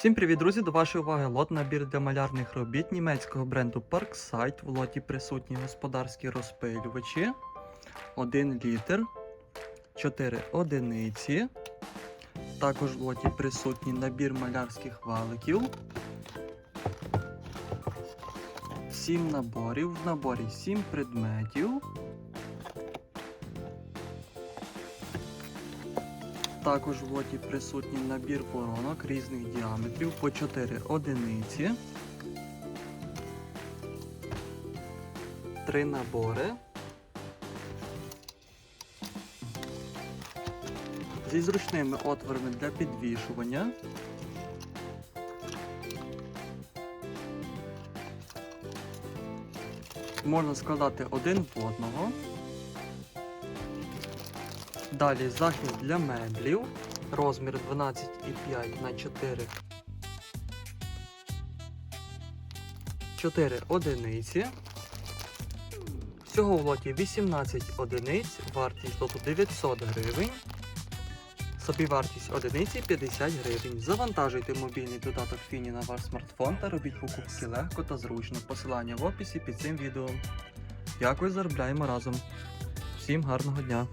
Всім привіт, друзі! До вашої уваги лот набір для малярних робіт німецького бренду Parkside. В лоті присутні господарські розпилювачі, 1 літр, 4 одиниці. Також в лоті присутній набір малярських валиків. 7 наборів. В наборі 7 предметів. Також в лоті присутній набір воронок різних діаметрів по 4 одиниці. 3 набори. Зі зручними отворами для підвішування. Можна складати один в одного. Далі захист для меблів. Розмір 12,5 на 4. 4 одиниці. Всього в лоті 18 одиниць, вартість лоту 900 гривень. Собівартість одиниці 50 гривень. Завантажуйте мобільний додаток Фіні на ваш смартфон та робіть покупки легко та зручно. Посилання в описі під цим відео. Дякую, заробляємо разом. Всім гарного дня!